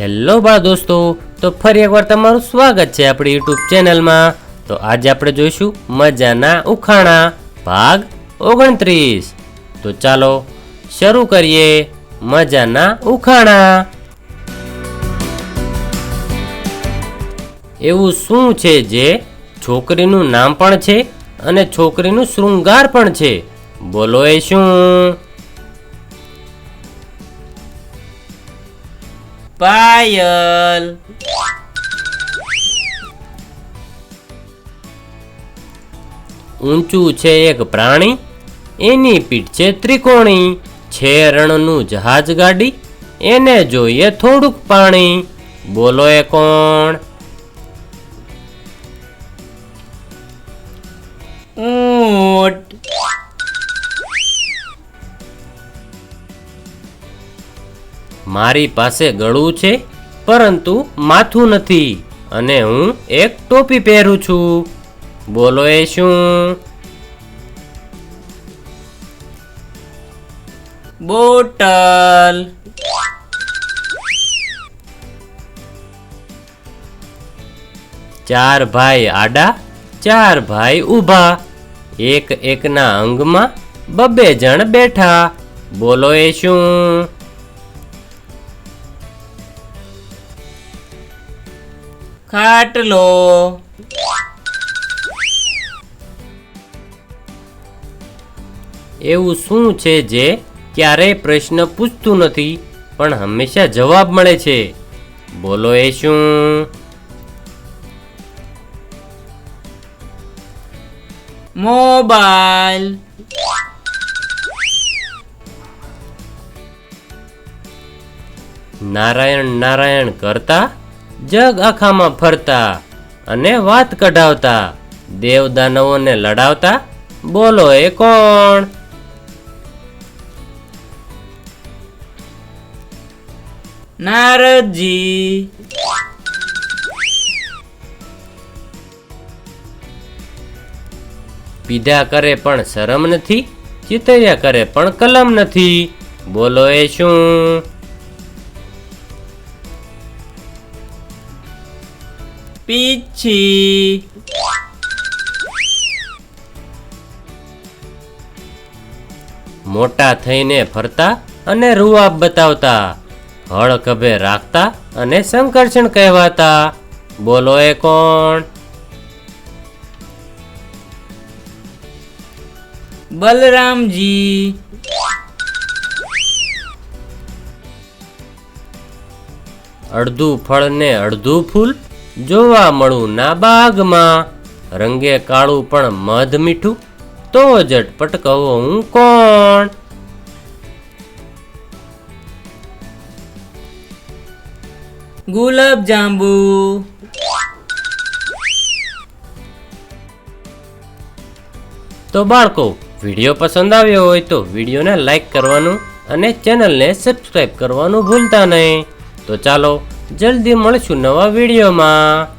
Hello બાળ દોસ્તો, તો ફરી એકવાર તમારું સ્વાગત છે આપણી યુટ્યુબ ચેનલમાં. તો આજે આપણે જોઈશું મજાના ઉખાણા, ભાગ ઓગણત્રીસ. તો ચાલો શરૂ કરીએ મજાના ઉખાણા. એવું શું છે જે છોકરીનું નામ પણ છે અને છોકરીનું શૃંગાર પણ છે? બોલો એ શું? પાયલ ઊંચું છે એક પ્રાણી, એની પીઠ છે ત્રિકોણી. છે રણનું જહાજ ગાડી, એને જોઈએ થોડુંક પાણી. બોલો એ કોણ? ઊંટ. મારી પાસે ગળું છે, પરંતુ માથું નથી અને હું એક ટોપી પહેરું છું. બોલો એ શું? બોટલ. ચાર ભાઈ આડા, ચાર ભાઈ ઊભા. એક એકના અંગમાં બબે જણ બેઠા. બોલો એ શું? ખાટલો એવું શું છે જે ક્યારેય પ્રશ્ન પૂછતું નથી, પણ હંમેશા જવાબ મળે છે? બોલો એ શું? મોબાઈલ. નારાયણ નારાયણ કરતા જગ આખામાં ફરતા અને વાત કઢાવતા. દેવ દાનવોને લડાવતા, બોલો એ કોણ? નારદજી. પીધા કરે પણ શરમ નથી ચિતર્યા કરે પણ કલમ નથી. બોલો એ શું? પીછી. મોટા થઈને ફરતા અને રૂઆબ બતાવતા. હળ ખભે રાખતા અને સંકર્ષણ કહેવાતા. બોલો એ કોણ? બલરામજી. અડધું ફળ ને અડધું ફૂલ જોવા મળું ના બાગમાં રંગે કાળું પણ મધ મીઠું તો ઝટપટ કહો હું કોણ? ગુલાબ જાંબુ. તો બાળકો વીડિયો પસંદ આવ્યો હોય તો વિડીયોને લાઈક કરવાનું અને ચેનલને સબસ્ક્રાઈબ કરવાનું ભૂલતા નહીં. તો ચાલો જલ્દી મળશું નવા વિડીયોમાં.